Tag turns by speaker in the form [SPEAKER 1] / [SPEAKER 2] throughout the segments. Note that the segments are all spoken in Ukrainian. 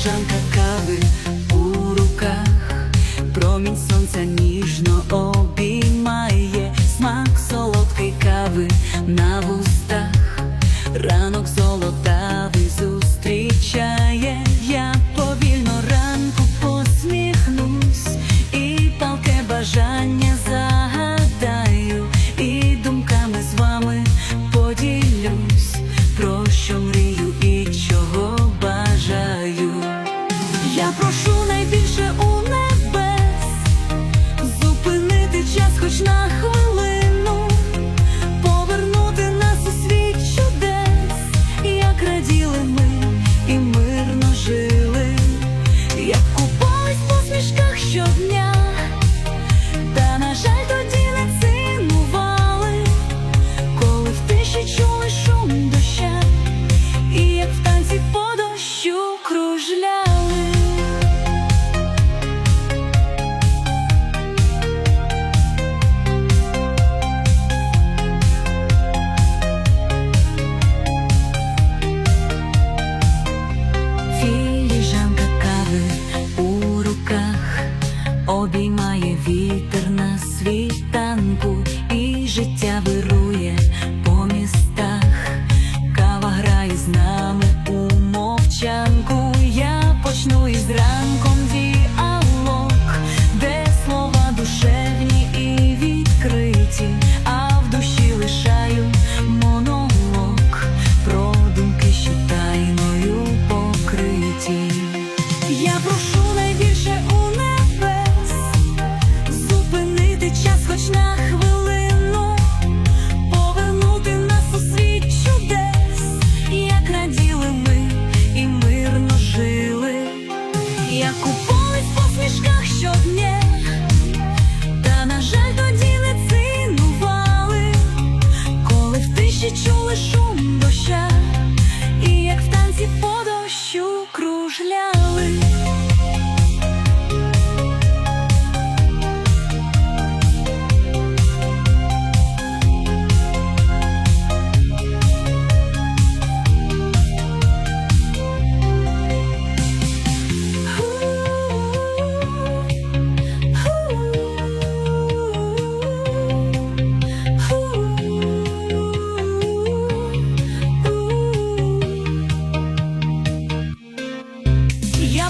[SPEAKER 1] Філіжанка кави. Just never Ще чули шум.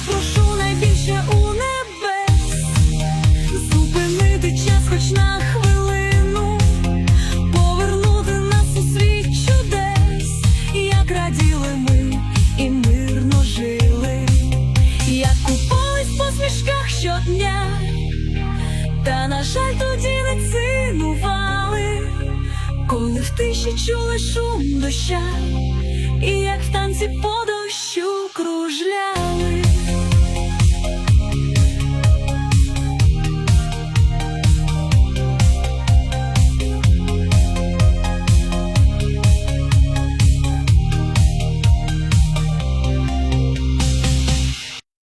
[SPEAKER 1] прошу найбільше у небес. Зупинити час, хоч на хвилину, повернути нас у світ чудес, як раділи ми і мирно жили, як купались по щодня, та, на жаль, тоді не цінували, коли в тиші чули шум доща.